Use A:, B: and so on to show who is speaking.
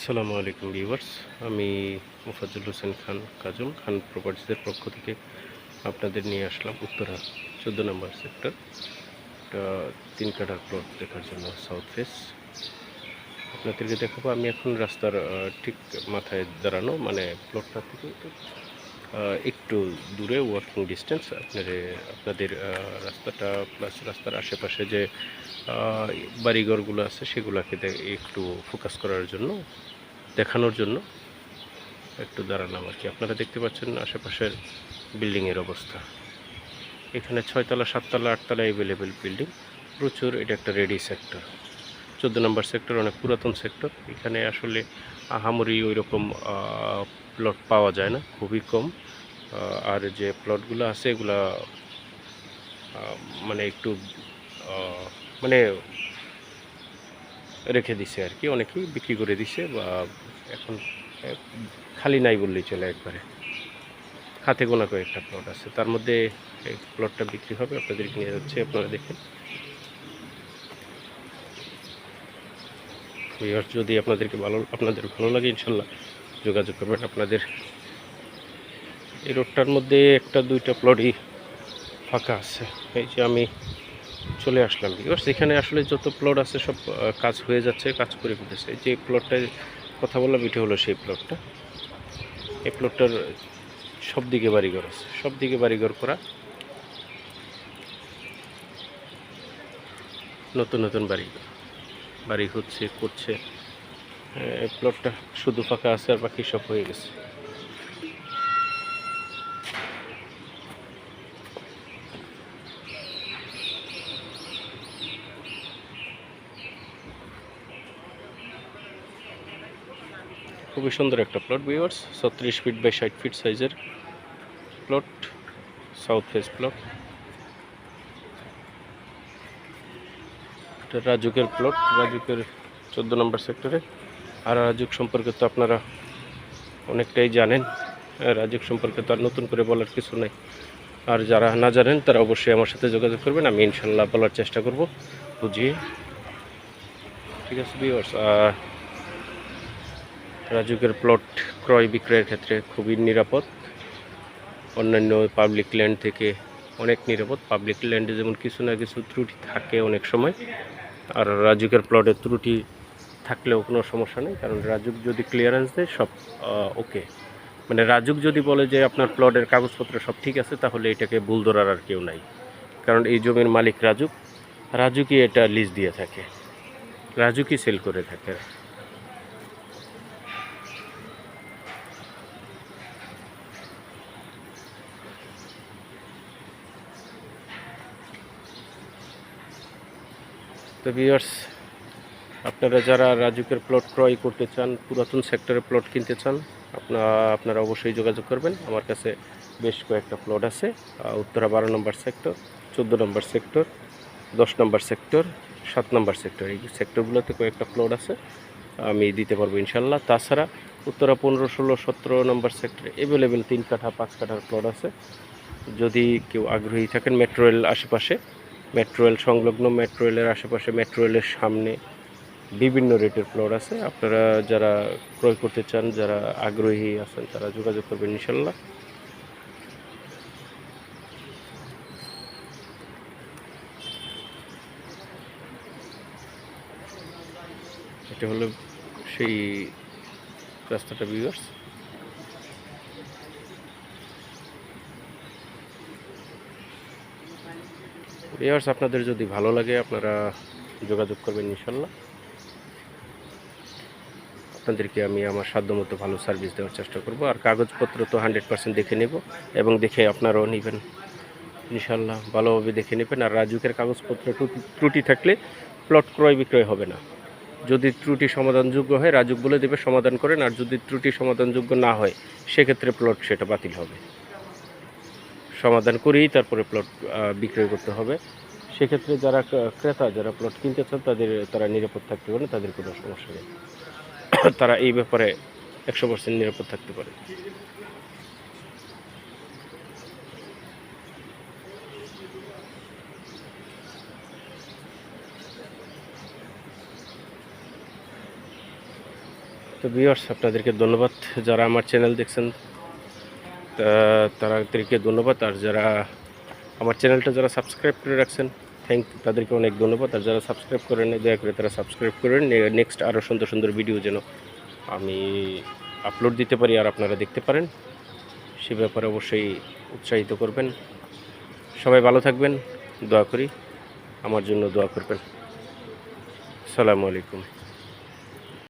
A: আসসালামু আলাইকুম ভিউয়ার্স আমি মুফাজুল হোসেন খান কাজল, খান প্রপার্টিসের পক্ষ থেকে আপনাদের নিয়ে আসলাম উত্তরা চোদ্দ নম্বর সেক্টর তিন কাটার প্লট দেখার জন্য সাউথ ফেস আপনাদেরকে দেখাবো, আমি এখন রাস্তার ঠিক মাথায় দাঁড়ানো মানে প্লটটা থেকে একটু, দূরে ওয়াকিং ডিস্টেন্স আপনার আপনাদের রাস্তাটা প্লাস রাস্তার আশেপাশে যে বাড়িঘরগুলো আছে সেগুলোকে একটু ফোকাস করার জন্য দেখানোর জন্য একটু দাঁড়ালাম আর কি। আপনারা দেখতে পাচ্ছেন আশেপাশের বিল্ডিংয়ের অবস্থা। এখানে ছয়তলা সাততলা আটতলা অ্যাভেলেবেল বিল্ডিং প্রচুর এটা একটা রেডি সেক্টর চোদ্দ নম্বর সেক্টর অনেক পুরাতন সেক্টর এখানে আসলে আহামরি ওই রকম প্লট পাওয়া যায় না, খুবই কম। আর যে প্লটগুলো আছে এগুলা মানে একটু মানে রেখে দিছে আর কি। অনেকেই বিক্রি করে দিছে বা এখন খালি নাই বললেই চলে একবারে। হাতে গোনা কয়েকটা প্লট আছে। তার মধ্যে এই প্লটটা বিক্রি হবে আপনাদেরকে নিয়ে যাচ্ছে, আপনারা দেখেন। যদি আপনাদেরকে ভালো, আপনাদের ভালো লাগে, ইনশাল্লাহ যোগাযোগ করবেন আপনাদের। এই রোডটার মধ্যে একটা, দুইটা প্লটই ফাঁকা আছে। এই যে আমি চলে আসলাম। বিকজ এখানে আসলে যত প্লট আছে সব কাজ হয়ে যাচ্ছে, কাজ করে ফেলতেছে। যে প্লটটায় কথা বললাম, এটা হলো সেই প্লটটা এই প্লটটার সব দিকে বাড়িঘর আছে। সব দিকে বাড়িঘর করা। নতুন নতুন বাড়ি বাড়ি হচ্ছে, করছে। প্লটটা শুধু ফাঁকা আছে আর বাকি সব হয়ে গেছে। খুবই সুন্দর একটা প্লট ভিউয়ার্স ছত্রিশ ফিট বাই ষাট ফিট সাইজের প্লট সাউথ ফেস প্লট এটা রাজুকের প্লট রাজুকের চোদ্দ নম্বর সেক্টরে আর রাজুক সম্পর্কে তো আপনারা অনেকটাই জানেন। রাজুক সম্পর্কে তো আর নতুন করে বলার কিছু নাই। আর যারা না জানেন, তারা অবশ্যই আমার সাথে যোগাযোগ করবেন। আমি ইনশাল্লাহ বলার চেষ্টা করব। বুঝিয়ে ঠিক আছে ভিউয়ার্স রাজুকের প্লট ক্রয় বিক্রয়ের ক্ষেত্রে খুবই নিরাপদ। অন্যান্য পাবলিক ল্যান্ড থেকে অনেক নিরাপদ। পাবলিক ল্যান্ডে যেমন কিছু না কিছু ত্রুটি থাকে অনেক সময়। আর রাজুকের প্লটের ত্রুটি থাকলেও কোনো সমস্যা নেই, কারণ রাজুক যদি ক্লিয়ারেন্স দেয়, সব ওকে মানে রাজুক যদি বলে যে আপনার প্লটের কাগজপত্র সব ঠিক আছে, তাহলে এটাকে ভুল ধরার আর কেউ নাই। কারণ এই জমির মালিক রাজুক, রাজুকই এটা লিজ দিয়ে থাকে। রাজুকই সেল করে থাকে। তো ভিউয়ার্স আপনারা যারা রাজুকের প্লট ক্রয় করতে চান, পুরাতন সেক্টরে প্লট কিনতে চান আপনারা আপনারা অবশ্যই যোগাযোগ করবেন। আমার কাছে বেশ কয়েকটা প্লট আছে। উত্তরা বারো নম্বর সেক্টর চোদ্দ নম্বর সেক্টর দশ নম্বর সেক্টর সাত নম্বর সেক্টর এই সেক্টরগুলোতে কয়েকটা প্লট আছে। আমি দিতে পারব ইনশাল্লাহ। তাছাড়া উত্তরা পনেরো, ষোলো, সতেরো নম্বর সেক্টরে অ্যাভেলেবেল তিন কাঠা, পাঁচ কাঠার প্লট আছে। যদি কেউ আগ্রহী থাকেন মেট্রো রেল আশেপাশে মেট্রো রেল সংলগ্ন মেট্রো রেলের আশেপাশে মেট্রো রেলের সামনে বিভিন্ন রেটের ফ্লোর আছে। আপনারা যারা ক্রয় করতে চান, যারা আগ্রহী আছেন, তারা যোগাযোগ করবেন ইনশাল্লাহ এটা হলো সেই রাস্তাটা ভিউয়ার্স ভিউয়ার্স আপনাদের যদি ভালো লাগে, আপনারা যোগাযোগ করবেন ইনশাল্লাহ আপনাদেরকে আমি আমার সাধ্যমতো ভালো সার্ভিস দেওয়ার চেষ্টা করব। আর কাগজপত্র তো হান্ড্রেড পার্সেন্ট দেখে নেব এবং দেখে আপনারাও নেবেন। ইনশাল্লাহ ভালোভাবে দেখে নেবেন। আর রাজুকের কাগজপত্র ত্রুটি- থাকলে প্লট ক্রয় বিক্রয় হবে না। যদি ত্রুটি সমাধানযোগ্য হয়, রাজুক বলে দেবে, সমাধান করেন। আর যদি ত্রুটি সমাধানযোগ্য না হয়, সেক্ষেত্রে প্লট সেটা বাতিল হবে। সমাধান করেই তারপরে প্লট বিক্রয় করতে হবে। সেক্ষেত্রে যারা ক্রেতা, যারা প্লট কিনতে চান, তাদের, তারা নিরাপদ থাকতে পারে তাদের কোনো সমস্যা নেই। তারা এই ব্যাপারে একশো পার্সেন্ট নিরাপদ থাকতে পারে। তো ভিউয়ার্স আপনাদেরকে ধন্যবাদ। যারা আমার চ্যানেল দেখছেন তাদেরকে ধন্যবাদ। আর যারা আমার চ্যানেলটা যারা সাবস্ক্রাইব করে রাখছেন থ্যাংক তাদেরকে অনেক ধন্যবাদ। আর যারা সাবস্ক্রাইব করেন দয়া করে তারা সাবস্ক্রাইব করেন। নেক্সট আরও সুন্দর সুন্দর ভিডিও যেন আমি আপলোড দিতে পারি আর আপনারা দেখতে পারেন। সে ব্যাপারে অবশ্যই উৎসাহিত করবেন। সবাই ভালো থাকবেন, দোয়া করি। আমার জন্য দোয়া করবেন। সালামু আলাইকুম।